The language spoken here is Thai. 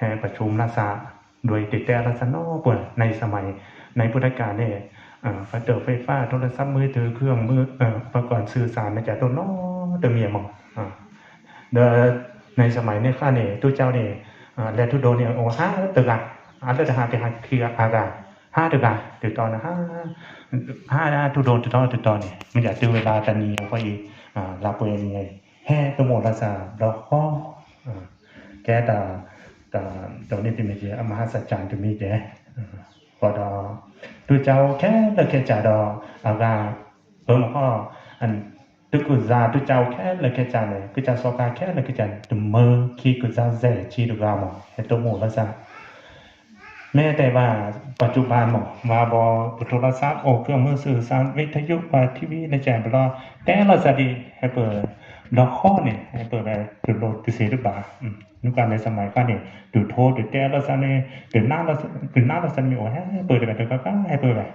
แห่ประชุมรัฐศาโดยติดแต่รัฐนอเปิดในสมัยในพุทธกาลเนี่ยอ่าไฟเตอร์ไฟฟ้าโทรศัพท์มือถือเครื่องมืออุปกรณ์สื่อสารนะจ๊ะตัวนอตัวเมียมองอ่าเดอในสมัยเนี่ยข้าเนี่ยตู้เจ้าเนี่ยและทุโดเนี่ยโอ้ห้าตึกอะอันเดอร์หาไปหาเคืออากาห้าตึกอะตึกตอนนะห้าห้าห้าทุโดตึกตอนตึกตอนเนี่ยมันอยากตื้อเวลาตอนนี้เขาอีอ่าลาเปยยังไงแห่ตัวหมดรัฐศาเราข้ออ่าแกตา ตาตอนนี้ที่มีเจอมหัศจรรย์ที่มีเจพอดอดูเจ้าแค่ละแค่จ่าดออากาเพิ่มก็อันตุกุซาตุเจ้าแค่ละแค่จ่าเนี่ยกุจาสกาแค่ละแค่จ่าตุมือคีกุซาเซชีดุกามอเฮตโมละซาแม้แต่ว่าปัจจุบันหมอมาบอโทรศัพท์โอเครื่องมือสื่อสารวิทยุว่าทีวีในแจกไปรอแต่เราจะดีให้เปิด เราข้อเนี่ยให้เปิดไปจุดโลดติเสียหรือเปล่าอืมนึกการในสมัยก่อนเนี่ยดูโทษดูแจ้เราซะเนี่ยดูหน้าเราดูหน้าเราซะมีโอ้ยเปิดไปเถอะก็ให้เปิดไป